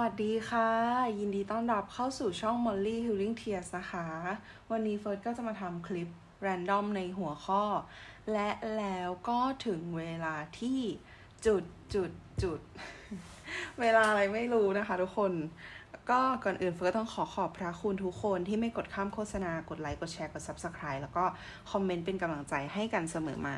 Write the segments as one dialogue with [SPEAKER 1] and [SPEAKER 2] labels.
[SPEAKER 1] วัสดีค่ะ ยินดีต้อนรับเข้าสู่ช่อง Molly Healing Tears นะคะ วันนี้เฟิร์สก็จะมาทำคลิป random ในหัวข้อ และแล้วก็ถึงเวลาที่จุดจุดจุด เวลาอะไรไม่รู้นะคะทุกคน ก็ก่อนอื่นเฟิร์สต้องขอขอบพระคุณทุกคนที่ไม่กดข้ามโฆษณา กดไลค์ กดแชร์ กด Subscribe แล้วก็คอมเมนต์เป็นกำลังใจให้กันเสมอมา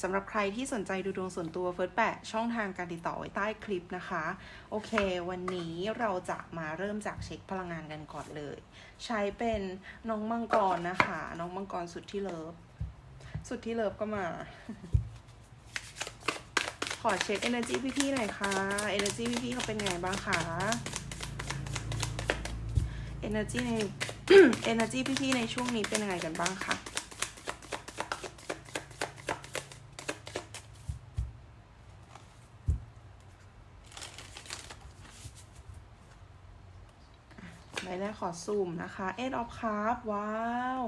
[SPEAKER 1] สำหรับใครที่สนใจดูดวงส่วนตัวเฟิร์สแปะช่องทางการติดต่อไว้ใต้คลิปนะคะ โอเค วันนี้เราจะมาเริ่มจากเช็คพลังงานกันก่อนเลย ใช้เป็นน้องมังกรนะคะ น้องมังกรสุดที่เลิฟ สุดที่เลิฟก็มา ขอเช็ค energy พี่ๆหน่อยค่ะ energy พี่ๆเขาเป็นไงบ้างคะ energy ใน energy พี่ๆในช่วงนี้เป็นยังไงกันบ้างคะ ขอซูมนะคะ e d of Cups ว้าว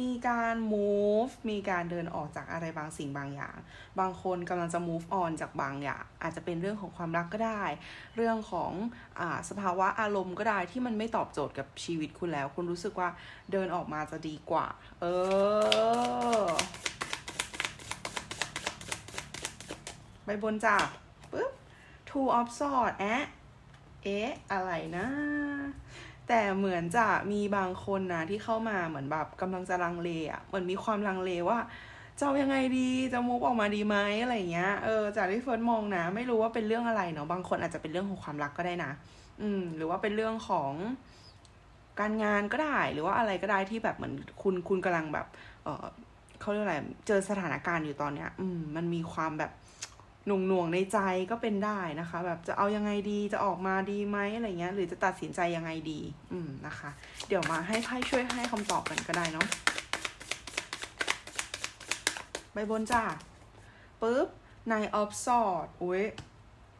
[SPEAKER 1] มีการ move มีการเดินออกจากอะไรบางสิ่งบางอย่าง บางคนกำลังจะ move on จากบางอย่าง อาจจะเป็นเรื่องของความรักก็ได้ เรื่องของอสภาวะอารมณ์ก็ได้ที่มันไม่ตอบโจทย์กับชีวิตคุณแล้ว คุณรู้สึกว่าเดินออกมาจะดีกว่า เออใบบนจ้ะปึ๊บ two of swords แอะเอ๊ะ อะไรนะ แต่เหมือนจะมีบางคนนะที่เข้ามาเหมือนแบบกำลังจะลังเลอะเหมือนมีความลังเลว่าจะเอายังไงดีจะมุกออกมาดีไหมอะไรเงี้ยเออจากที่เฟิร์สมองนะ ไม่รู้ว่าเป็นเรื่องอะไรเนาะบางคนอาจจะเป็นเรื่องของความรักก็ได้นะ อืม หรือว่าเป็นเรื่องของการงานก็ได้ หรือว่าอะไรก็ได้ที่แบบเหมือนคุณคุณกำลังแบบ เออเขาเรียกอะไรเจอสถานการณ์อยู่ตอนเนี้ย อืม มันมีความแบบ หน่วงหน่วงๆในใจก็เป็นได้นะคะ แบบจะเอายังไงดีจะออกมาดีไหมอะไรเงี้ย หรือจะตัดสินใจยังไงดี อืมนะคะ เดี๋ยวมาให้ไพ่ช่วยให้คำตอบกันก็ได้เนาะใบบนจ้าปุ๊บนายออฟซอดอุ้ย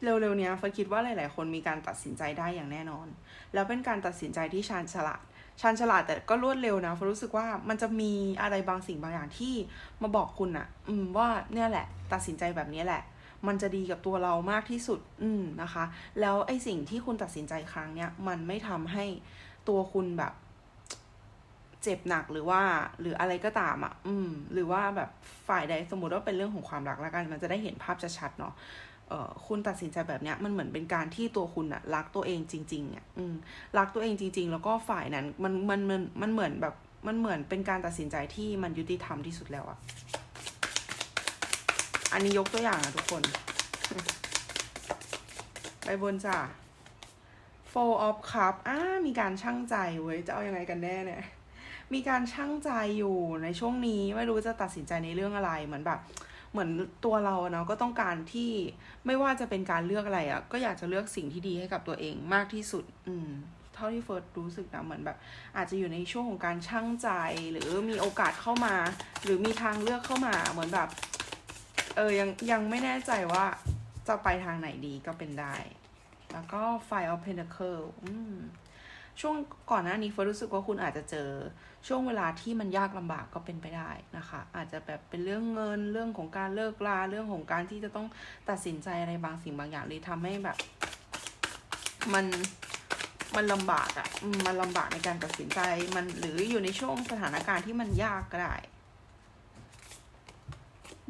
[SPEAKER 1] เร็วๆเนี้ยเฟิร์คิดว่าหลายๆ คนมีการตัดสินใจได้อย่างแน่นอน แล้วเป็นการตัดสินใจที่ชาญฉลาดชาญฉลาดแต่ก็รวดเร็วนะเฟิร์รู้สึกว่ามันจะมีอะไรบางสิ่งบางอย่างที่มาบอกคุณอะอืมว่าเนี่ยแหละ ตัดสินใจแบบนี้แหละ มันจะดีกับตัวเรามากที่สุด อืมนะคะ แล้วไอ้สิ่งที่คุณตัดสินใจครั้งเนี้ยมันไม่ทำให้ตัวคุณแบบ เจ็บหนักหรือว่า หรืออะไรก็ตามอะ อืม หรือว่าแบบฝ่ายใดสมมติว่าเป็นเรื่องของความรักแล้วกัน มันจะได้เห็นภาพชัดๆเนาะเออคุณตัดสินใจแบบเนี้ยมันเหมือนเป็นการที่ตัวคุณอะรักตัวเองจริงๆอะอืมรักตัวเองจริง ๆ แล้วก็ฝ่ายนั้นมันมันมันมันเหมือนแบบมันเหมือนเป็นการตัดสินใจที่มันยุติธรรมที่สุดแล้วอะ อันนี้ยกตัวอย่างนะทุกคน ไปบนจ้ะ four of cup อ่ามีการช่างใจเว้ย จะเอายังไงกันแน่เนี่ย มีการช่างใจอยู่ในช่วงนี้ ไม่รู้จะตัดสินใจในเรื่องอะไรเหมือนแบบเหมือนตัวเราเนาะก็ต้องการที่ไม่ว่าจะเป็นการเลือกอะไรอะ่ะ ก็อยากจะเลือกสิ่งที่ดีให้กับตัวเองมากที่สุด อืม เท่าที่เฟิร์สรู้สึกนะเหมือนแบบ อาจจะอยู่ในช่วงของการช่างใจ หรือมีโอกาสเข้ามา หรือมีทางเลือกเข้ามา เหมือนแบบ เออยังยังไม่แน่ใจว่าจะไปทางไหนดีก็เป็นได้ แล้วก็ Five of Pentacle อืมช่วงก่อนหน้านี้เฟิร์รู้สึกว่าคุณอาจจะเจอช่วงเวลาที่มันยากลำบากก็เป็นไปได้นะคะ อาจจะแบบเป็นเรื่องเงินเรื่องของการเลิกลาเรื่องของการที่จะต้องตัดสินใจอะไรบางสิ่งบางอย่างเลยทำให้แบบ มันมันลำบากอะ่ะมมันลำบากในการตัดสินใจมันหรืออยู่ในช่วงสถานการณ์ที่มันยากก็ได้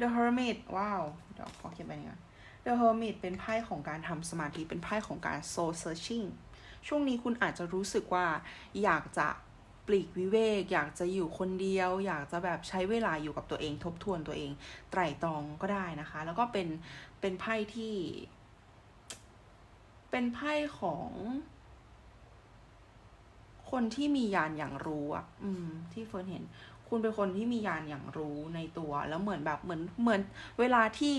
[SPEAKER 1] The Hermit ว้าว เดี๋ยวขอเขียนไปหนึ่ก่อน The Hermit เป็นไพ่ของการทำสมาธิ เป็นไพ่ของการ soul searching ช่วงนี้คุณอาจจะรู้สึกว่าอยากจะปลีกวิเวก อยากจะอยู่คนเดียว อยากจะแบบใช้เวลาอยู่กับตัวเอง ทบทวนตัวเอง ไตร่ตรองก็ได้นะคะ แล้วก็เป็น เป็นไพ่ที่ เป็นไพ่ของ คนที่มียานอย่างรู้อะ อืม ที่เฟิร์นเห็น คุณเป็นคนที่มียานอย่างรู้ในตัว แล้วเหมือนแบบเหมือนเหมือน เวลาที่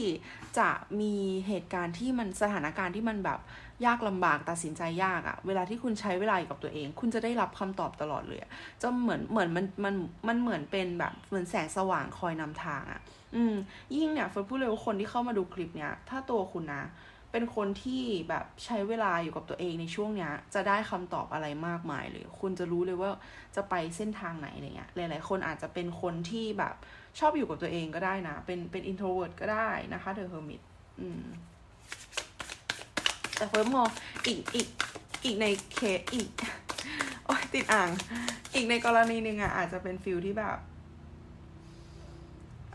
[SPEAKER 1] จะมีเหตุการณ์ที่มันสถานการณ์ที่มันแบบยากลำบากตัดสินใจยากอะเวลาที่คุณใช้เวลาอยู่กับตัวเอง คุณจะได้รับคำตอบตลอดเลยจะเหมือนเหมือนมันมันมันเหมือนเป็นแบบเหมือนแสงสว่างคอยนำทางอะอืมยิ่งเนี่ยเฟิร์นพูดเลยว่าคนที่เข้ามาดูคลิปเนี้ยถ้าตัวคุณนะ เป็นคนที่แบบใช้เวลาอยู่กับตัวเองในช่วงเนี้ย จะได้คำตอบอะไรมากมายเลย คุณจะรู้เลยว่าจะไปเส้นทางไหนอะไรเงี้ย หลาย ๆ คนอาจจะเป็นคนที่แบบชอบอยู่กับตัวเองก็ได้นะ เป็นเป็น introvert ก็ได้นะคะ the hermit อืมแต่เฟิร์มมองอีกอีกอีกในเคอีกโอ้ยติดอ่าง อีกในกรณีหนึ่งอะอาจจะเป็นฟิลที่แบบ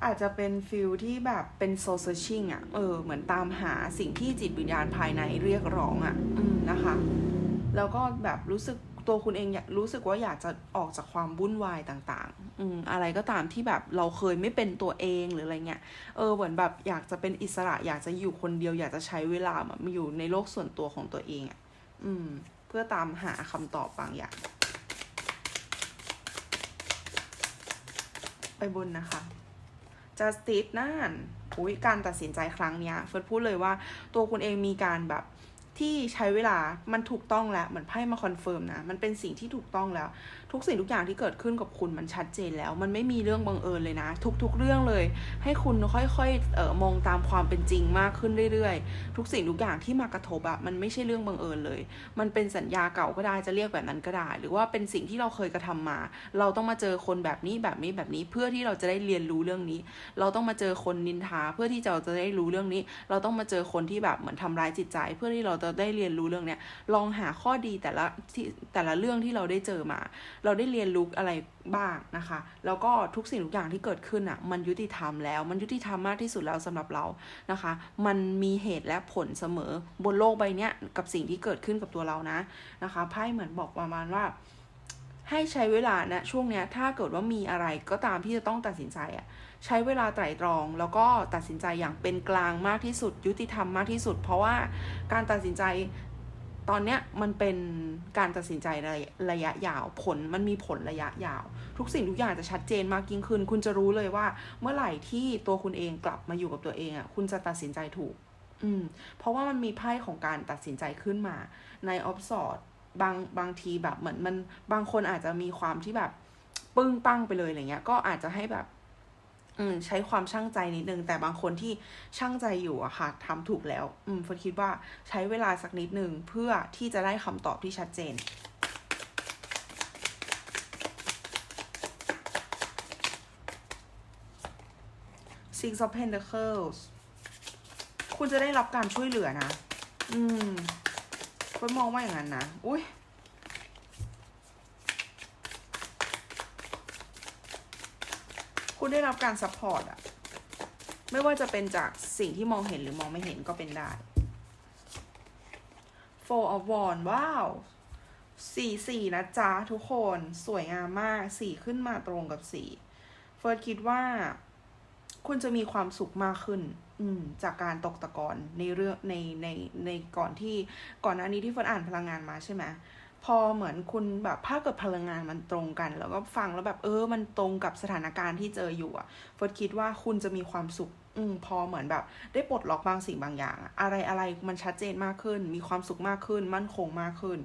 [SPEAKER 1] อาจจะเป็นฟิลที่แบบเป็นโซเซชิ่งอะ เออ เหมือนตามหาสิ่งที่จิตวิญญาณภายในเรียกร้องอะ อืมนะคะ แล้วก็แบบรู้สึกตัวคุณเองรู้สึกว่าอยากจะออกจากความวุ่นวายต่างๆ อืมอะไรก็ตามที่แบบเราเคยไม่เป็นตัวเองหรืออะไรเงี้ย เออ เหมือนแบบอยากจะเป็นอิสระ อยากจะอยู่คนเดียว อยากจะใช้เวลามาอยู่ในโลกส่วนตัวของตัวเองอะ อืม เพื่อตามหาคำตอบบางอย่าง ไปบนนะคะ justice นั่นอุ้ยการตัดสินใจครั้งเนี้ยเฟิร์สพูดเลยว่าตัวคุณเองมีการแบบที่ใช้เวลามันถูกต้องแล้วเหมือนไพ่มาคอนเฟิร์มนะ มันเป็นสิ่งที่ถูกต้องแล้วทุกสิ่งทุกอย่างที่เกิดขึ้นกับคุณมันชัดเจนแล้ว มันไม่มีเรื่องบังเอิญเลยนะ ทุกๆเรื่องเลย ให้คุณค่อยๆเออมองตามความเป็นจริงมากขึ้นเรื่อยๆ ทุกสิ่งทุกอย่างที่มากระทบอะมันไม่ใช่เรื่องบังเอิญเลย มันเป็นสัญญาเก่าก็ได้จะเรียกแบบนั้นก็ได้ หรือว่าเป็นสิ่งที่เราเคยกระทำมา เราต้องมาเจอคนแบบนี้แบบนี้แบบนี้เพื่อที่เราจะได้เรียนรู้เรื่องนี้ เราต้องมาเจอคนนินทา เพื่อที่เราจะได้รู้เรื่องนี้ เราต้องมาเจอคนที่แบบเหมือนทำร้ายจิตใจ เพื่อที่เราจะได้เรียนรู้เรื่องเนี้ยลองหาข้อดีแต่ละที่แต่ละเรื่องที่เราได้เจอมาเราได้เรียนรู้อะไรบ้างนะคะ แล้วก็ทุกสิ่งทุกอย่างที่เกิดขึ้นอะ มันยุติธรรมแล้ว มันยุติธรรมมากที่สุดแล้วสำหรับเรานะคะ มันมีเหตุและผลเสมอบนโลกใบเนี้ยกับสิ่งที่เกิดขึ้นกับตัวเรานะนะคะไพ่เหมือนบอกประมาณว่า ให้ใช้เวลานะช่วงเนี้ยถ้าเกิดว่ามีอะไรก็ตามที่จะต้องตัดสินใจอะใช้เวลาไตร่ตรอง แล้วก็ตัดสินใจอย่างเป็นกลางมากที่สุด ยุติธรรมมากที่สุด เพราะว่าการตัดสินใจ ตอนเนี้ยมันเป็นการตัดสินใจระยะระยะยาวผลมันมีผลระยะยาว ทุกสิ่งทุกอย่างจะชัดเจนมากยิ่งขึ้น คุณจะรู้เลยว่า เมื่อไหร่ที่ตัวคุณเองกลับมาอยู่กับตัวเองอะคุณจะตัดสินใจถูก อืม เพราะว่ามันมีไพ่ของการตัดสินใจขึ้นมา ในออฟสอดบางบางทีแบบเหมือนมันบางคนอาจจะมีความที่แบบปึ้งปั้งไปเลยอะไรเงี้ยก็อาจจะให้แบบ อืมใช้ความช่างใจนิดนึง แต่บางคนที่ช่างใจอยู่อะค่ะทำถูกแล้ว อืมเฟิร์สคิดว่าใช้เวลาสักนิดนึงเพื่อที่จะได้คำตอบที่ชัดเจน Six of Pentacles คุณจะได้รับการช่วยเหลือนะ อืมเฟิร์สมองว่าอย่างนั้นนะ อุ้ย คุณได้รับการซัพพอร์ตอะไม่ว่าจะเป็นจากสิ่งที่มองเห็นหรือมองไม่เห็นก็เป็นได้ Four of Wands ว้าวสี่สี่นะจ๊ะทุกคนสวยงามมากสี่ขึ้นมาตรงกับสี่เฟิร์สคิดว่า คุณจะมีความสุขมากขึ้น อืม จากการตกตะกอนในเรื่องในในในก่อนที่ก่อนหน้านี้ที่เฟิร์สอ่านพลังงานมาใช่ไหม พอเหมือนคุณแบบถ้าเกิดพลังงานมันตรงกัน แล้วก็ฟังแล้วแบบเออ มันตรงกับสถานการณ์ที่เจออยู่อะเฟิร์สคิดว่าคุณจะมีความสุข อืมพอเหมือนแบบ ได้ปลดล็อกบางสิ่งบางอย่างอะอะไรอะไรมันชัดเจนมากขึ้น มีความสุขมากขึ้น มั่นคงมากขึ้น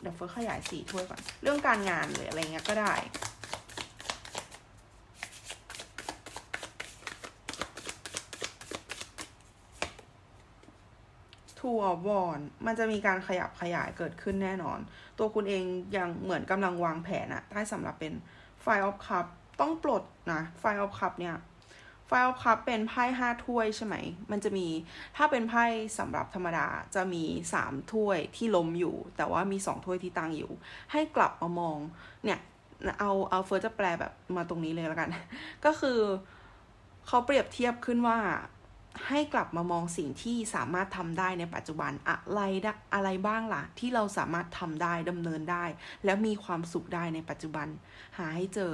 [SPEAKER 1] เดี๋ยวเฟิร์สขยายสีถ้วยก่อน เรื่องการงานหรืออะไรเงี้ยก็ได้ ทัวร์วอน มันจะมีการขยับขยายเกิดขึ้นแน่นอน ตัวคุณเองยังเหมือนกำลังวางแผนอะได้สำหรับเป็นไฟออฟคัพต้องปลดนะไฟออฟคัพเนี่ยไฟออฟคัพเป็นไพ่ห้าถ้วยใช่ไหม มันจะมีถ้าเป็นไพ่สำหรับธรรมดาจะมีสามถ้วยที่ล้มอยู่ แต่ว่ามีสองถ้วยที่ตั้งอยู่ ให้กลับมามองเนี่ยเอาเอาเฟิร์สจะแปลแบบมาตรงนี้เลยแล้วกัน ก็คือเขาเปรียบเทียบขึ้นว่า ให้กลับมามองสิ่งที่สามารถทำได้ในปัจจุบันอะไรอะไรบ้างล่ะ ที่เราสามารถทำได้ดำเนินได้ แล้วมีความสุขได้ในปัจจุบัน หาให้เจอ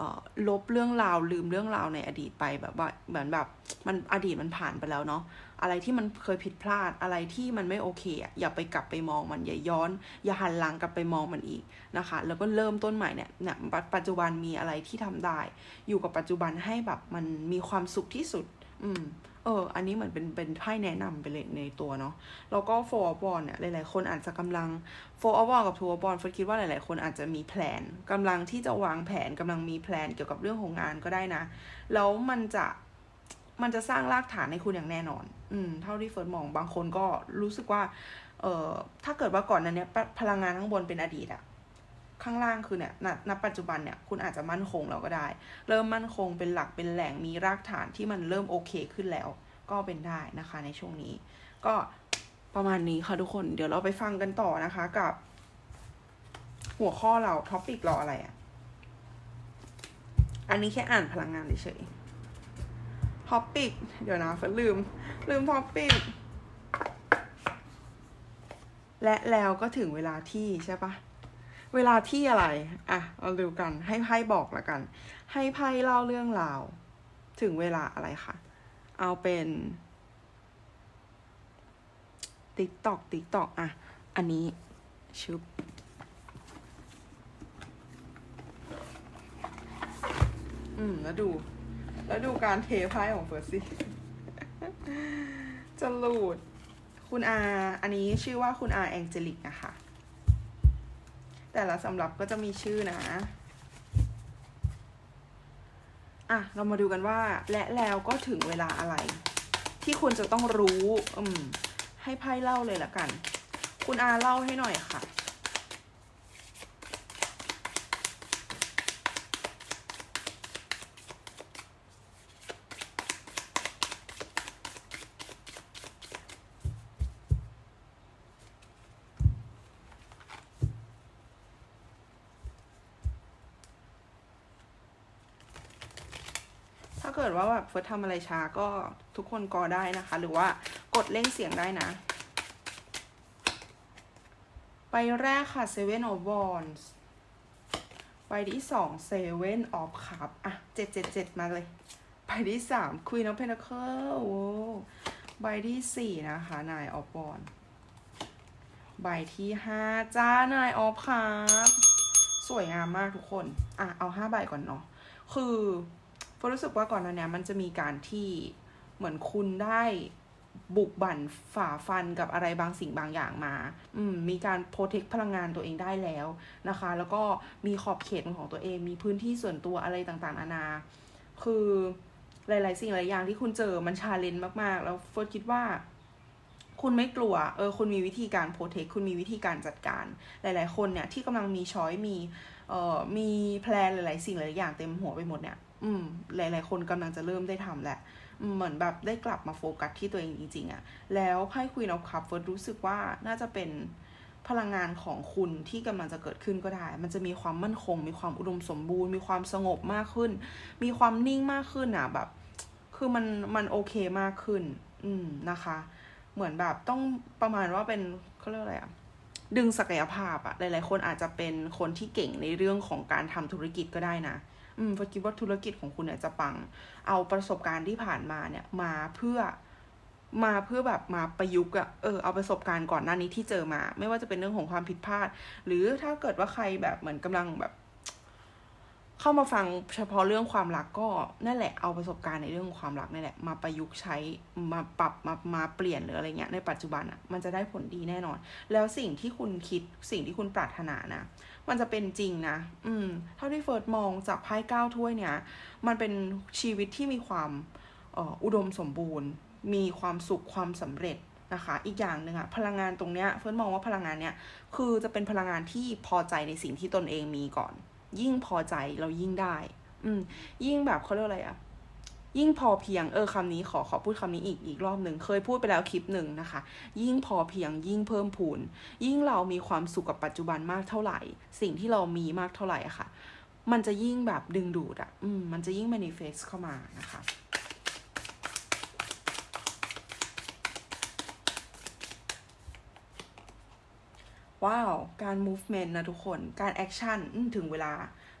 [SPEAKER 1] ออลบเรื่องราวลืมเรื่องราวในอดีตไปแบบว่าเหมือนแบบมันอดีตมันผ่านไปแล้วเนาะอะไรที่มันเคยผิดพลาดอะไรที่มันไม่โอเคอย่าไปกลับไปมองมันอย่าย้อน อย่าหันหลังกลับไปมองมันอีกนะคะ แล้วก็เริ่มต้นใหม่เนี่ยเนี่ยปัจจุบันมีอะไรที่ทำได้ อยู่กับปัจจุบันให้แบบมันมีความสุขที่สุด อืม เออ อันนี้เหมือนเป็นเป็นไพ่แนะนำไปเลยในตัวเนาะ แล้วก็โฟร์บอลเนี่ยหลายๆคนอาจจะกำลังโฟร์บอลกับทัวร์บอลเฟิร์สคิดว่าหลายๆ คนอาจจะมีแผนกำลังที่จะวางแผนกำลังมีแผนเกี่ยวกับเรื่องของงานก็ได้นะ แล้วมันจะมันจะสร้างรากฐานให้คุณอย่างแน่นอน อืม เท่าที่เฟิร์สมองบางคนก็รู้สึกว่า เอ่อ ถ้าเกิดว่าก่อนนั้นเนี่ยพลังงานข้างบนเป็นอดีตอะ ข้างล่างคือเนี่ยณปัจจุบันเนี่ยคุณอาจจะมั่นคงแล้วก็ได้ เริ่มมั่นคงเป็นหลักเป็นแหล่งมีรากฐานที่มันเริ่มโอเคขึ้นแล้ว ก็เป็นได้นะคะในช่วงนี้ ก็ประมาณนี้ค่ะทุกคนเดี๋ยวเราไปฟังกันต่อนะคะกับ หัวข้อเราท็อปิกรออะไรอะ่ะ อันนี้แค่อ่านพลังงานเฉยๆท็อปิกเดี๋ยวนะเฟิร์นลืม ลืมท็อปิกและแล้วก็ถึงเวลาที่ใช่ปะ เวลาที่อะไร อะเอาดูกัน ให้ไพ่บอกละกัน ให้ไพ่เล่าเรื่องราว ถึงเวลาอะไรคะเอาเป็นติ๊กตอกติ๊กตอกอะ อันนี้ชุบอืม แล้วดู แล้วดูการเทไพ่ของเฟิร์สซี่จะหลุดคุณอา อันนี้ชื่อว่าคุณอาแองเจลิกนะคะ แต่ละสำรับก็จะมีชื่อนะ อะ เรามาดูกันว่า และแล้วก็ถึงเวลาอะไร ที่คุณจะต้องรู้ อืม ให้ไพ่เล่าเลยละกัน คุณอาเล่าให้หน่อยค่ะ ถ้า เฟิร์สทำอะไรช้าก็ทุกคนกอได้นะคะ หรือว่ากดเร่งเสียงได้นะใบแรกค่ะ Seven of Wands ใบที่สอง Seven of Cup อะเจ็ดเจ็ดเจ็ดมาเลย ใบที่สาม Queen of Pentacles โอ้ใบที่สี่นะคะ Nine of Wands ใบที่ห้าจ้า Nine of Cup สวยงามมากทุกคน อะ เอาห้าใบก่อนเนาะ คือ ฟรู้สึกว่าก่อนหน้านี้มันจะมีการที่เหมือนคุณได้บุกบั่นฝ่าฟันกับอะไรบางสิ่งบางอย่างมา อืม มีการโปรเทคพลังงานตัวเองได้แล้วนะคะ แล้วก็มีขอบเขตของตัวเอง มีพื้นที่ส่วนตัวอะไรต่างๆนานา คือหลาย ๆ สิ่งหลายอย่างที่คุณเจอมันชาเลนจ์มากๆ แล้วเฟิร์สคิดว่า คุณไม่กลัว เออ คุณมีวิธีการโปรเทค คุณมีวิธีการจัดการ หลาย ๆ คนเนี่ยที่กำลังมีช้อยมี เอ่อมีแพลนหลาย ๆ สิ่งหลายๆอย่างเต็มหัวไปหมดเนี่ย อืม หลาย ๆ คนกำลังจะเริ่มได้ทำแหละ เหมือนแบบได้กลับมาโฟกัสที่ตัวเองจริง ๆอะแล้วไพ่ Queen of Cups เฟิร์สรู้สึกว่าน่าจะเป็นพลังงานของคุณที่กำลังจะเกิดขึ้นก็ได้ มันจะมีความมั่นคง มีความอุดมสมบูรณ์ มีความสงบมากขึ้น มีความนิ่งมากขึ้นอะแบบ คือมันมันโอเคมากขึ้น อืมนะคะ เหมือนแบบต้องประมาณว่าเป็นเขาเรียกอะไรอะ ดึงศักยภาพอะหลาย ๆ คนอาจจะเป็นคนที่เก่งในเรื่องของการทำธุรกิจก็ได้นะ อืมเพราะคิดว่าธุรกิจของคุณเนี่ยจะปัง เอาประสบการณ์ที่ผ่านมาเนี่ยมาเพื่อมาเพื่อแบบมาประยุกต์อะเออเอาประสบการณ์ก่อนหน้านี้ที่เจอมา ไม่ว่าจะเป็นเรื่องของความผิดพลาด หรือถ้าเกิดว่าใครแบบเหมือนกำลังแบบ เข้ามาฟังเฉพาะเรื่องความรักก็นั่นแหละเอาประสบการณ์ในเรื่องความรักนั่แหละมาประยุกต์ใช้มาปรับมามาเปลี่ยนหรืออะไรเงี้ยในปัจจุบันอะมันจะได้ผลดีแน่นอน แล้วสิ่งที่คุณคิดสิ่งที่คุณปรารถนานะมันจะเป็นจริงนะ อืม เท่าที่เฟิร์สมองจากไพ่เก้าถ้วยเนี่ย มันเป็นชีวิตที่มีความอุดมสมบูรณ์ มีความสุขความสำเร็จนะคะ อีกอย่างหนึ่งอะพลังงานตรงเนี้ยเฟิร์สมองว่าพลังงานเนี้ยคือจะเป็นพลังงานที่พอใจในสิ่งที่ตนเองมีก่อน ยิ่งพอใจเรายิ่งได้ อืม ยิ่งแบบเขาเรียกอะไรอะยิ่งพอเพียงเออคำนี้ขอขอพูดคำนี้อีกอีกรอบหนึ่งเคยพูดไปแล้วคลิปหนึ่งนะคะ ยิ่งพอเพียงยิ่งเพิ่มพูน ยิ่งเรามีความสุขกับปัจจุบันมากเท่าไหร่ สิ่งที่เรามีมากเท่าไหร่อะค่ะ มันจะยิ่งแบบดึงดูดอะอืมมันจะยิ่ง manifest เข้ามานะคะ ว้าว การ movement นะทุกคน การ action ถึงเวลา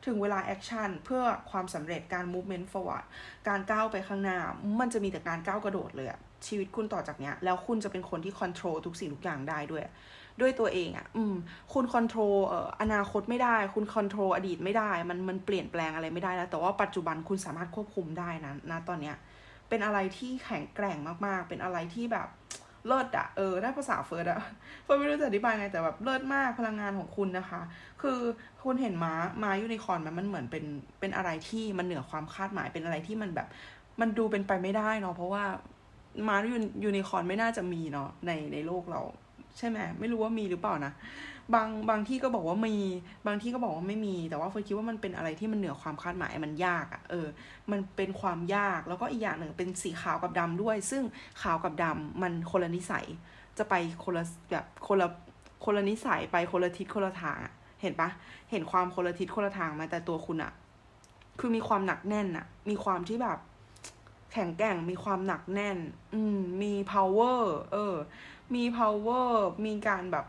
[SPEAKER 1] ถึงเวลา action เพื่อความสำเร็จการ movement forward การก้าวไปข้างหน้า มันจะมีแต่การก้าวกระโดดเลยอะชีวิตคุณต่อจากเนี้ย แล้วคุณจะเป็นคนที่ control ทุกสิ่งทุกอย่างได้ด้วย ด้วยตัวเองอะอืม คุณ control เอ่ออนาคตไม่ได้ คุณ control อดีตไม่ได้ มัน มันเปลี่ยนแปลงอะไรไม่ได้แล้ว แต่ว่าปัจจุบันคุณสามารถควบคุมได้นะณตอนเนี้ย เป็นอะไรที่แข็งแกร่งมากๆ เป็นอะไรที่แบบ เลิศอะเออได้ภาษาเฟิร์สอะเฟิร์สไม่รู้จะอธิบายไงแต่แบบเลิศมากพลังงานของคุณนะคะ คือคุณเห็นม้าม้ายูนิคอร์นมันมันเหมือนเป็นเป็นอะไรที่มันเหนือความคาดหมายเป็นอะไรที่มันแบบ มันดูเป็นไปไม่ได้เนาะเพราะว่าม้ายูยูนิคอร์นไม่น่าจะมีเนาะในในโลกเรา ใช่ไหมไม่รู้ว่ามีหรือเปล่านะ บางบางที่ก็บอกว่ามี บางที่ก็บอกว่าไม่มี แต่ว่าเฟิร์สคิดว่ามันเป็นอะไรที่มันเหนือความคาดหมายมันยากอะเออ มันเป็นความยากแล้วก็อีกอย่างหนึ่งเป็นสีขาวกับดำด้วย ซึ่งขาวกับดำมันคนละนิสัย จะไปคนละแบบคนละคนละนิสัยไปคนละทิศคนละทางเห็นปะเห็นความคนละทิศคนละทางไหมแต่ตัวคุณอะคือมีความหนักแน่นอะมีความที่แบบแข็งแกร่งมีความหนักแน่น อืม มี power เออ มี power มีการแบบ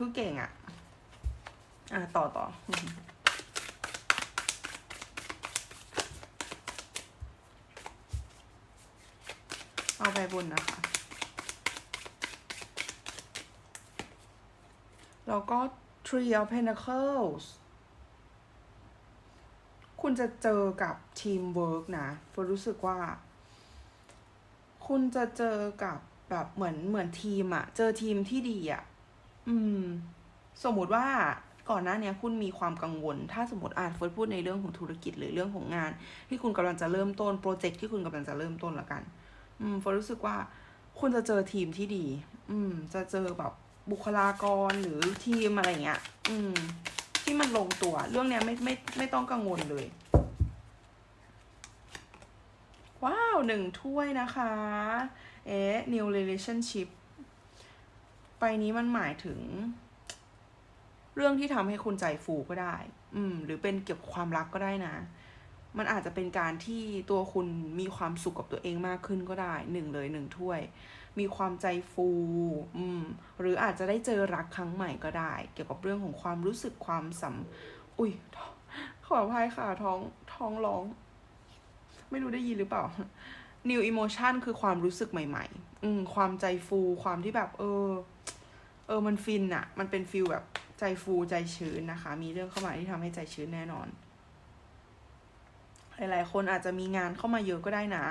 [SPEAKER 1] คือเก่งอะอะ ต่อต่อเอาไปบนนะคะ แล้วก็ Three of Pentacles คุณจะเจอกับทีมเวิร์กนะฟรู้สึกว่า คุณจะเจอกับแบบเหมือนเหมือนทีมอะเจอทีมที่ดีอะ อืม สมมุติว่าก่อนหน้านี้คุณมีความกังวล ถ้าสมมติอานเฟิร์สพูดในเรื่องของธุรกิจหรือเรื่องของงาน ที่คุณกำลังจะเริ่มต้นโปรเจกต์ที่คุณกำลังจะเริ่มต้นละกัน อืมเฟิร์นรู้สึกว่า คุณจะเจอทีมที่ดี อืม จะเจอแบบบุคลากรหรือทีมอะไรเงี้ย อืม ที่มันลงตัว เรื่องเนี้ยไม่ไม่ไม่ต้องกังวลเลย ว้าวหนึ่งถ้วยนะคะ เอ๊ะ new relationship ไปนี้มันหมายถึง เรื่องที่ทำให้คุณใจฟูก็ได้ อืม หรือเป็นเกี่ยวกับความรักก็ได้นะ มันอาจจะเป็นการที่ตัวคุณมีความสุขกับตัวเองมากขึ้นก็ได้หนึ่งเลยหนึ่งถ้วย มีความใจฟู อืม หรืออาจจะได้เจอรักครั้งใหม่ก็ได้ เกี่ยวกับเรื่องของความรู้สึกความสัมอุ้ยขออภัยค่ะท้องท้องร้อง ไม่รู้ได้ยินหรือเปล่า new emotion คือความรู้สึกใหม่ ๆ อืม ความใจฟู ความที่แบบ เออ เออมันฟินอะมันเป็นฟิลแบบใจฟูใจชื้นนะคะ มีเรื่องเข้ามาที่ทำให้ใจชื้นแน่นอน หลาย ๆ คนอาจจะมีงานเข้ามาเยอะก็ได้นะ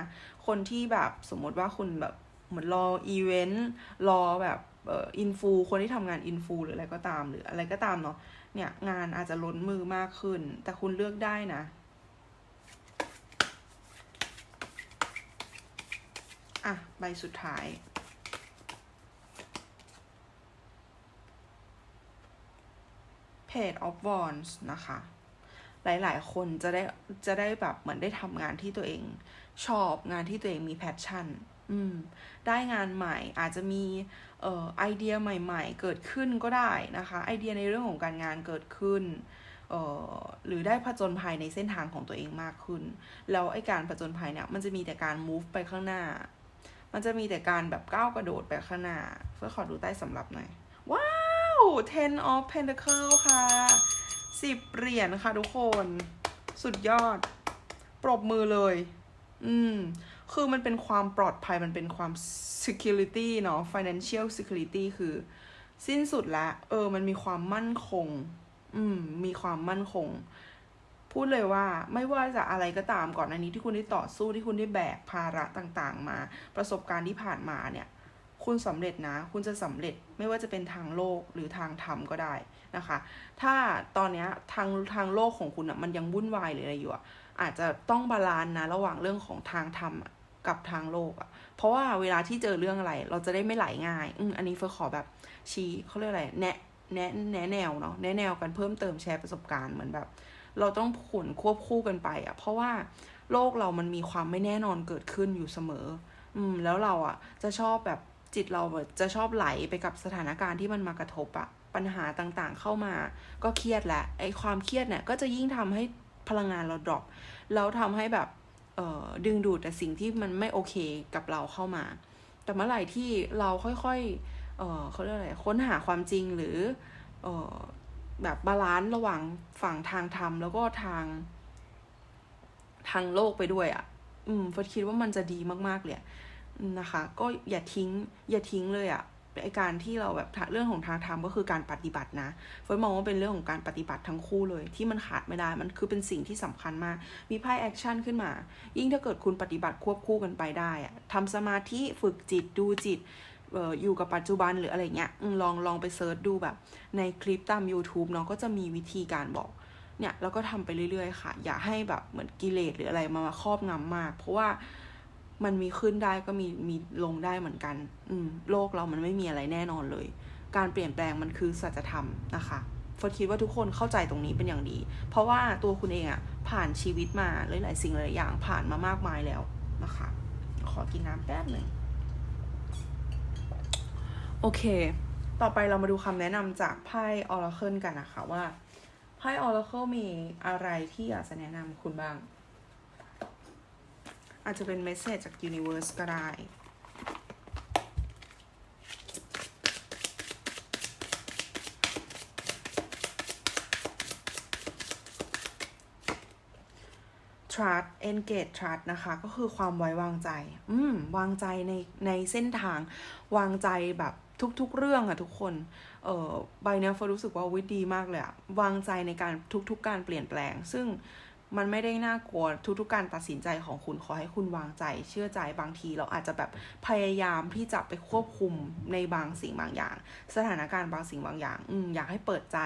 [SPEAKER 1] คนที่แบบสมมติว่าคุณแบบเหมือนรออีเวนต์รอแบบเอ่ออินฟูคนที่ทำงานอินฟูหรืออะไรก็ตามหรืออะไรก็ตามเนาะเนี่ยงานอาจจะล้นมือมากขึ้น แต่คุณเลือกได้นะอะใบสุดท้าย Page of Wands นะคะ หลายๆ คนจะได้จะได้แบบเหมือนได้ทำงานที่ตัวเองชอบงานที่ตัวเองมีแพชชั่น อืม ได้งานใหม่อาจจะมีเอ่อไอเดียใหม่ ๆ เกิดขึ้นก็ได้นะคะ ไอเดียในเรื่องของการงานเกิดขึ้นเอ่อหรือได้ผจญภัยในเส้นทางของตัวเองมากขึ้น แล้วไอการผจญภัยเนี่ยมันจะมีแต่การ move ไปข้างหน้า มันจะมีแต่การแบบก้าวกระโดดไปข้างหน้า เพื่อขอดูใต้สำรับหน่อยว้า ten of pentacle ค่ะสิบเหรียญค่ะทุกคน สุดยอด ปรบมือเลย อืม คือมันเป็นความปลอดภัยมันเป็นความ security เนาะ financial security คือ สิ้นสุดแล้วเออ มันมีความมั่นคง อืม มีความมั่นคง พูดเลยว่าไม่ว่าจะอะไรก็ตามก่อนอันนี้ที่คุณได้ต่อสู้ที่คุณได้แบกภาระต่างๆ มา ประสบการณ์ที่ผ่านมาเนี่ย คุณสำเร็จนะ คุณจะสำเร็จไม่ว่าจะเป็นทางโลกหรือทางธรรมก็ได้นะคะ ถ้าตอนนี้ทางทางโลกของคุณอะมันยังวุ่นวายหรืออะไรอยู่อะอาจจะต้องบาลานซ์นะระหว่างเรื่องของทางธรรมกับทางโลกอะเพราะว่าเวลาที่เจอเรื่องอะไร เราจะได้ไม่ไหลง่าย อืมอันนี้เฟอร์ขอแบบชี้เขาเรียกอะไรแนะแนะแนะแนวเนาะแนะแนวกันเพิ่มเติมแชร์ประสบการณ์เหมือนแบบ เราต้องขุนควบคู่กันไปอะเพราะว่าโลกเรามันมีความไม่แน่นอนเกิดขึ้นอยู่เสมอ อืม แล้วเราอะ จะชอบแบบ จิตเราจะชอบไหลไปกับสถานการณ์ที่มันมากระทบอะปัญหาต่างๆ เข้ามาก็เครียดแหละไอ้ความเครียดเนี่ยก็จะยิ่งทำให้พลังงานเราดรอปแล้วทำให้แบบเอ่อดึงดูดแต่สิ่งที่มันไม่โอเคกับเราเข้ามา แต่เมื่อไหร่ที่เราค่อยๆเอ่อเขาเรียกอะไรค้นหาความจริงหรือเอ่อแบบบาลานซ์ระหว่างฝั่งทางธรรมแล้วก็ทาง ทางโลกไปด้วยอะ่ะ อืมเฟิร์สคิดว่ามันจะดีมากๆเลย นะคะ ก็อย่าทิ้ง อย่าทิ้งเลยอะ่ะไอการที่เราแบบเรื่องของทางธรรมก็คือการปฏิบัตินะเฟิร์สมองว่าเป็นเรื่องของการปฏิบัติทั้งคู่เลย ที่มันขาดไม่ได้มันคือเป็นสิ่งที่สำคัญมาก มีไพ่แอคชั่นขึ้นมา ยิ่งถ้าเกิดคุณปฏิบัติควบคู่กันไปได้อะทำสมาธิฝึกจิตดูจิตอยู่กับปัจจุบันหรืออะไรเงี้ยลองลองไปเซิร์ชดูแบบ ในคลิปตาม YouTube เนาะก็จะมีวิธีการบอกเนี่ยแล้วก็ทำไปเรื่อยๆ ค่ะ อย่าให้แบบเหมือนกิเลสหรืออะไรมามาครอบงำมาก เพราะว่า มันมีขึ้นได้ก็มีมีลงได้เหมือนกัน อืม โลกเรามันไม่มีอะไรแน่นอนเลย การเปลี่ยนแปลงมันคือสัจธรรมนะคะฟิร์สคิดว่าทุกคนเข้าใจตรงนี้เป็นอย่างดี เพราะว่าตัวคุณเองอะผ่านชีวิตมาหลายๆสิ่งหลายอย่างผ่านมามากมายแล้วนะคะ ขอกินน้ำแป๊บหนึ่งโอเค ต่อไปเรามาดูคำแนะนำจากไพ่ Oracle กันนะคะว่าไพ่ Oracle มีอะไรที่อยากจะแนะนำคุณบ้าง อาจจะเป็นเมสเซจจาก Universe ก็ได้ trust engage trust นะคะ ก็คือความไว้วางใจ อืม วางใจในในเส้นทาง วางใจแบบทุกๆ เรื่องอะทุกคน เออใบเนี้ยฟร์รู้สึกว่าวิดีมากเลยอะวางใจในการทุกๆการเปลี่ยนแปลง ซึ่ง มันไม่ได้น่ากลัวทุกๆการตัดสินใจของคุณขอให้คุณวางใจ เชื่อใจบางทีเราอาจจะแบบพยายามที่จะไปควบคุมในบางสิ่งบางอย่าง สถานการณ์บางสิ่งบางอย่างอืมอยากให้เปิดใจ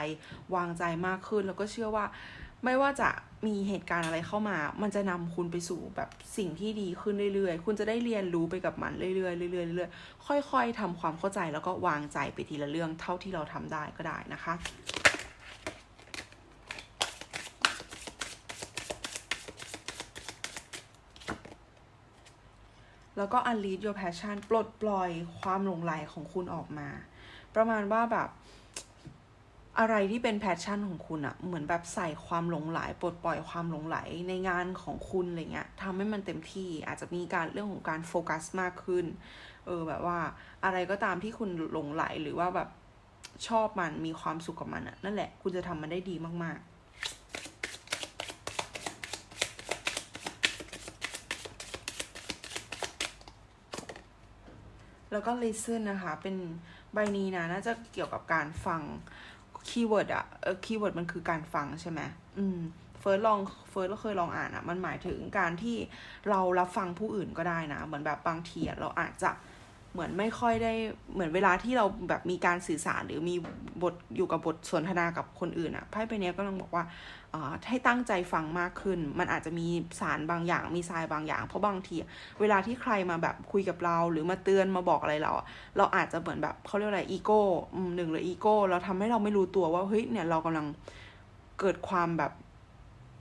[SPEAKER 1] วางใจมากขึ้น แล้วก็เชื่อว่า ไม่ว่าจะมีเหตุการณ์อะไรเข้ามา มันจะนำคุณไปสู่แบบสิ่งที่ดีขึ้นเรื่อยๆ คุณจะได้เรียนรู้ไปกับมันเรื่อยๆเรื่อยๆเรื่อยๆค่อย ๆทำความเข้าใจแล้วก็วางใจไปทีละเรื่องเท่าที่เราทำได้ก็ได้นะคะ แล้วก็ unleash your passion ปลดปล่อยความหลงไหลของคุณออกมา ประมาณว่าแบบอะไรที่เป็นแพชชั่นของคุณอะเหมือนแบบใส่ความหลงไหลปลดปล่อยความหลงไหลในงานของคุณอะไรเงี้ยทำให้มันเต็มที่อาจจะมีการเรื่องของการโฟกัสมากขึ้น เออแบบว่าอะไรก็ตามที่คุณหลงไหลหรือว่าแบบชอบมันมีความสุขกับมันอะนั่นแหละ คุณจะทำมันได้ดีมากๆ แล้วก็ listen นะคะ เป็นใบนี้นะ น่าจะเกี่ยวกับการฟังคีย์เวิร์ดอะเออคีย์เวิร์ดมันคือการฟังใช่ไหมอืมเฟิร์สลองเฟิร์สเราเคยลองอ่านอะมันหมายถึงการที่เรารับฟังผู้อื่นก็ได้นะ เหมือนแบบบางทีอะเราอาจจะ เหมือนไม่ค่อยได้เหมือนเวลาที่เราแบบมีการสื่อสารหรือมีบทอยู่กับบทสนทนากับคนอื่นอะไพ่ใบเนี้ยก็ต้องบอกว่าให้ตั้งใจฟังมากขึ้น มันอาจจะมีสารบางอย่างมีทรายบางอย่าง เพราะบางทีเวลาที่ใครมาแบบคุยกับเรา หรือมาเตือนมาบอกอะไรเราเราอาจจะเหมือนแบบเขาเรียกอะไรอีโก้หนึ่งเลยอีโก้เราทำให้เราไม่รู้ตัวว่าเฮ้ยเนี่ยเรากำลังเกิดความแบบ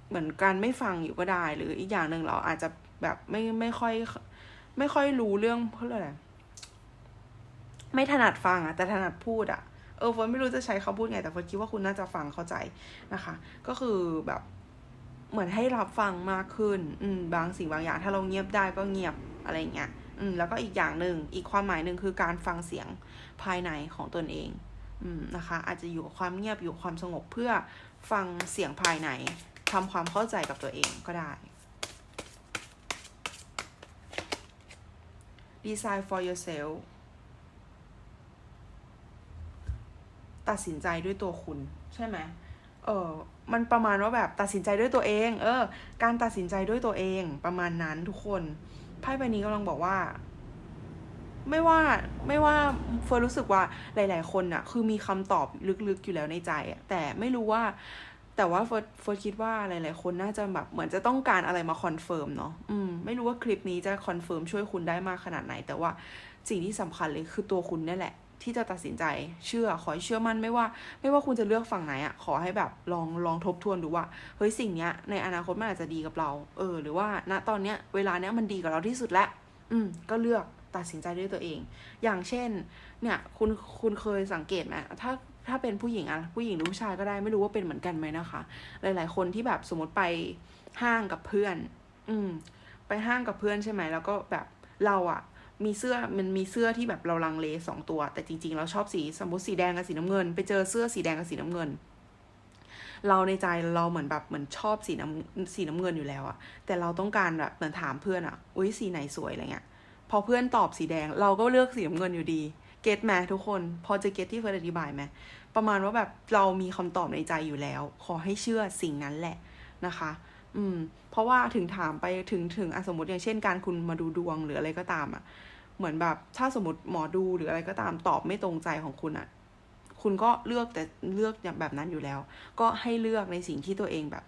[SPEAKER 1] เหมือนการไม่ฟังอยู่ก็ได้ หรืออีกอย่างหนึ่งเราอาจจะแบบไม่ไม่ค่อย ไม่ค่อยรู้เรื่องเขาเรียกอะไร ไม่ถนัดฟังอะแต่ถนัดพูดอะเออเฟิร์นไม่รู้จะใช้คำพูดไง แต่เฟิร์นคิดว่าคุณน่าจะฟังเข้าใจนะคะ ก็คือแบบเหมือนให้รับฟังมากขึ้น อืม บางสิ่งบางอย่าง ถ้าเราเงียบได้ก็เงียบอะไรเงี้ย อืม แล้วก็อีกอย่างหนึ่ง อีกความหมายหนึ่งคือการฟังเสียงภายในของตนเอง อืม นะคะ อาจจะอยู่ความเงียบอยู่ความสงบเพื่อฟังเสียงภายในทำความเข้าใจกับตัวเองก็ได้ design for yourself ตัดสินใจด้วยตัวคุณใช่ไหมเออมันประมาณว่าแบบตัดสินใจด้วยตัวเอง เออ การตัดสินใจด้วยตัวเองประมาณนั้นทุกคนไพ่ใบนี้กำลังบอกว่า ไม่ว่าไม่ว่าเฟิร์รู้สึกว่าหลาย ๆ คนน่ะคือมีคำตอบลึก ๆ อยู่แล้วในใจอะแต่ไม่รู้ว่า แต่ว่าเฟิร์สเฟิร์สคิดว่าหลาย ๆ คนน่าจะแบบเหมือนจะต้องการอะไรมาคอนเฟิร์มเนาะอืมไม่รู้ว่าคลิปนี้จะคอนเฟิร์มช่วยคุณได้มากขนาดไหน แต่ว่าสิ่งที่สำคัญเลยคือตัวคุณนี่แหละ ที่จะตัดสินใจเชื่อขอให้เชื่อมั่นไม่ว่า ไม่ว่าคุณจะเลือกฝั่งไหนอะขอให้แบบลองลองทบทวนดูว่าเฮ้ยสิ่งเนี้ย ในอนาคตมันอาจจะดีกับเรา เออ หรือว่าณตอนเนี้ยเวลาเนี้ยมันดีกับเราที่สุดแล้วอืม ก็เลือกตัดสินใจด้วยตัวเอง อย่างเช่น เนี่ย คุณคุณเคยสังเกตไหมถ้าถ้าเป็นผู้หญิงอะผู้หญิงหรือผู้ชายก็ได้ไม่รู้ว่าเป็นเหมือนกันไหมนะคะ หลาย ๆ คนที่แบบสมมติไปห้างกับเพื่อน อืม ไปห้างกับเพื่อนใช่ไหมแล้วก็แบบเราอะ มีเสื้อมันมีเสื้อที่แบบเราลังเลสองตัว แต่จริงๆเราชอบสีสมมติสีแดงกับสีน้ำเงิน ไปเจอเสื้อสีแดงกับสีน้ำเงิน เราในใจเราเหมือนแบบเหมือนชอบสีน้ำสีน้ำเงินอยู่แล้วอะแต่เราต้องการแบบเหมือนถามเพื่อนอะอุ้ยสีไหนสวยอะไรเงี้ยพอเพื่อนตอบสีแดง เราก็เลือกสีน้ำเงินอยู่ดีเก็ตไหมทุกคน พอจะเก็ตที่เฟิร์นอธิบายไหมประมาณว่าแบบเรามีคำตอบในใจอยู่แล้ว ขอให้เชื่อสิ่งนั้นแหละนะคะ อืม เพราะว่าถึงถามไปถึงถึงอสมมติอย่างเช่นการคุณมาดูดวงหรืออะไรก็ตามอะ เหมือนแบบถ้าสมมติหมอดูหรืออะไรก็ตามตอบไม่ตรงใจของคุณอะคุณก็เลือกแต่เลือกแบบนั้นอยู่แล้ว ก็ให้เลือกในสิ่งที่ตัวเองแบบ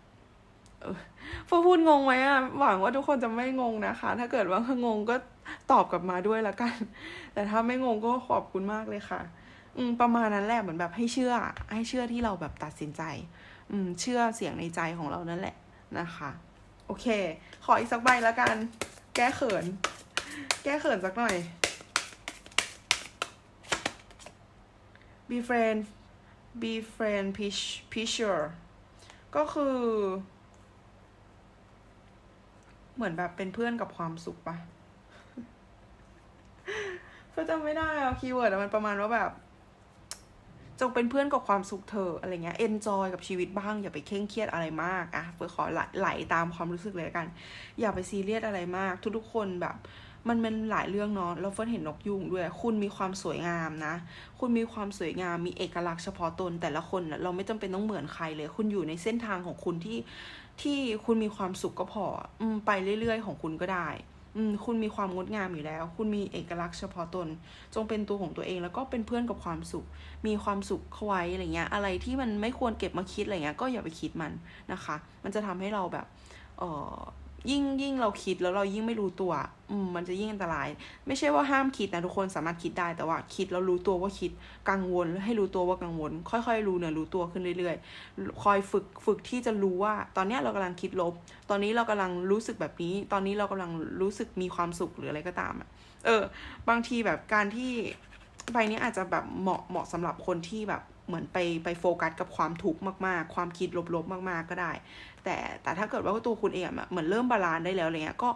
[SPEAKER 1] เออพอพูดงงไหมอะหวังว่าทุกคนจะไม่งงนะคะ ถ้าเกิดว่างงก็ตอบกลับมาด้วยละกัน แต่ถ้าไม่งงก็ขอบคุณมากเลยค่ะ อืมประมาณนั้นแหละเหมือนแบบให้เชื่อ ให้เชื่อที่เราแบบตัดสินใจ อืมเชื่อเสียงในใจของเรานั่นแหละนะคะ โอเค ขออีกสักใบล้วกัน แก้เขิน แก้เขินสักหน่อย be friend be friend pitch picture ก็คือ เหมือนแบบเป็นเพื่อนกับความสุขปะเพื่อจำไม่ได้อะคีย์เวิร์ดอะมันประมาณว่าแบบ จงเป็นเพื่อนกับความสุขเธออะไรเงี้ย enjoy กับชีวิตบ้าง อย่าไปเคร่งเครียดอะไรมากอะเฟิร์สขอไหลตามความรู้สึกเลยกัน อย่าไปซีเรียสอะไรมาก ทุกๆคนแบบ มันมันหลายเรื่องเนาะแล้วเฟิร์สเห็นนกยุงด้วย คุณมีความสวยงามนะ คุณมีความสวยงามมีเอกลักษณ์เฉพาะตนแต่ละคนน่ะเราไม่จำเป็นต้องเหมือนใครเลย คุณอยู่ในเส้นทางของคุณที่ที่คุณมีความสุขก็พออืไปเรื่อยๆ ของคุณก็ได้อืมคุณมีความงดงามอยู่แล้ว คุณมีเอกลักษณ์เฉพาะตน จงเป็นตัวของตัวเองแล้วก็เป็นเพื่อนกับความสุข มีความสุขเข้าไว้อะไรเงี้ย อะไรที่มันไม่ควรเก็บมาคิดอะไรเงี้ย ก็อย่าไปคิดมันนะคะ มันจะทำให้เราแบบ เออ ยิ่งยิ่งเราคิดแล้วเรายิ่งไม่รู้ตัว อืมมันจะยิ่งอันตราย ไม่ใช่ว่าห้ามคิดนะทุกคนสามารถคิดได้แต่ว่า คิดแล้วรู้ตัวว่าคิดกังวลให้รู้ตัวว่ากังวล ค่อยๆ รู้เนื้อรู้ตัวขึ้นเรื่อยๆ คอยฝึกฝึกที่จะรู้ว่า ตอนนี้เรากำลังคิดลบ ตอนนี้เรากำลังรู้สึกแบบนี้ ตอนนี้เรากำลังรู้สึกมีความสุขหรืออะไรก็ตามอะเออ บางทีแบบการที่ใบนี้อาจจะแบบเหมาะเหมาะสำหรับคนที่แบบเหมือนไปไปโฟกัสกับความทุกข์มากๆ ความคิดลบๆมาก ๆก็ได้ แต่แต่ถ้าเกิดว่าตัวคุณเองอะเหมือนเริ่มบาลานซ์ได้แล้วอะไรเงี้ยก็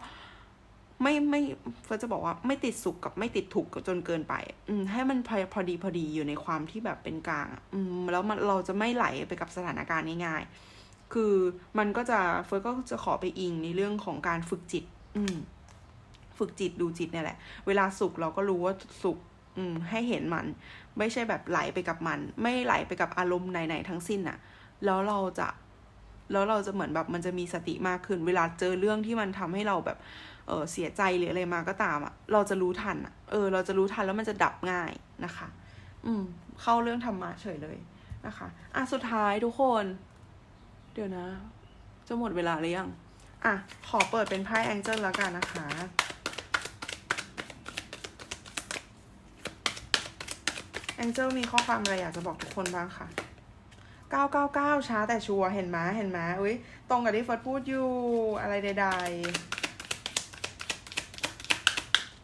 [SPEAKER 1] ไม่ไม่เฟิร์จะบอกว่าไม่ติดสุขกับไม่ติดทุกจนเกินไป อืม ให้มันพอพอดีพอดีอยู่ในความที่แบบเป็นกลางอืมแล้วมันเราจะไม่ไหลไปกับสถานการณ์ง่ายๆ คือมันก็จะเฟิร์สก็จะขอไปอิงในเรื่องของการฝึกจิต อืม ฝึกจิตดูจิตเนี่ยแหละ เวลาสุขเราก็รู้ว่าสุข อืม ให้เห็นมัน ไม่ใช่แบบไหลไปกับมัน ไม่ไหลไปกับอารมณ์ไหนๆทั้งสิ้นน่ะ แล้วเราจะ แล้วเราจะเหมือนแบบมันจะมีสติมากขึ้น เวลาเจอเรื่องที่มันทำให้เราแบบเออเสียใจหรืออะไรมาก็ตามอะ เราจะรู้ทันอะ เออ เราจะรู้ทันแล้วมันจะดับง่ายนะคะ อืม เข้าเรื่องธรรมะเฉยเลยนะคะ อะสุดท้ายทุกคน เดี๋ยวนะ จะหมดเวลาหรือยัง อะ ขอเปิดเป็นไพ่แองเจิลแล้วกันนะคะแองเจิลมีข้อความอะไรอยากจะบอกทุกคนบ้างคะ 999 ช้าแต่ชัวร์เห็นไหมเห็นไหมอุ้ยตรงกับที่เฟิร์สพูดอยู่อะไรใด ๆ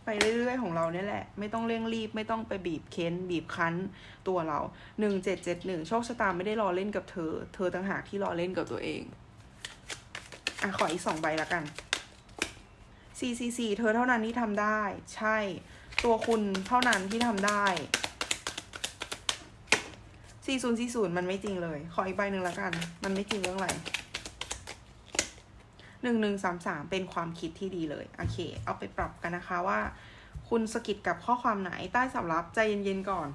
[SPEAKER 1] ไปเรื่อยๆของเราเนี่ยแหละ ไม่ต้องเร่งรีบไม่ต้องไปบีบเค้น บีบคั้นตัวเรา 1771 โชคชะตาไม่ได้รอเล่นกับเธอ เธอต่างหากที่รอเล่นกับตัวเอง อะ ขออีกสองใบละกัน 444 เธอเท่านั้นที่ทำได้ ใช่ ตัวคุณเท่านั้นที่ทำได้ 4040 มันไม่จริงเลย ขออีกใบหนึ่งและกัน มันไม่จริงเรื่องอะไรหนึ่งหนึ่งสามสามเป็นความคิดที่ดีเลย โอเค เอาไปปรับกันนะคะว่า คุณสกิดกับข้อความไหนใต้สำรับใจเย็นๆก่อน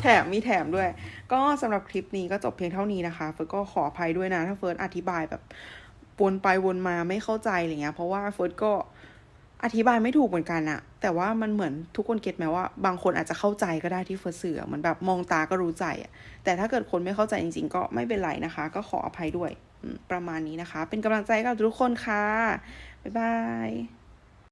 [SPEAKER 1] แถมมีแถมด้วย ก็สำหรับคลิปนี้ก็จบเพียงเท่านี้นะคะ เฟิร์สก็ขออภัยด้วยนะ ถ้าเฟิร์สอธิบายแบบวนไปวนมาไม่เข้าใจอะไรเงี้ย เพราะว่าเฟิร์สก็ อธิบายไม่ถูกเหมือนกันอะแต่ว่ามันเหมือนทุกคนเก็ตไหมว่า บางคนอาจจะเข้าใจก็ได้ที่เฟิร์สสื่อเหมือนแบบมองตาก็รู้ใจอะแต่ถ้าเกิดคนไม่เข้าใจจริง ๆ ก็ไม่เป็นไรนะคะ ก็ขออภัยด้วยประมาณนี้นะคะ เป็นกำลังใจกับทุกคนค่ะ บ๊ายบาย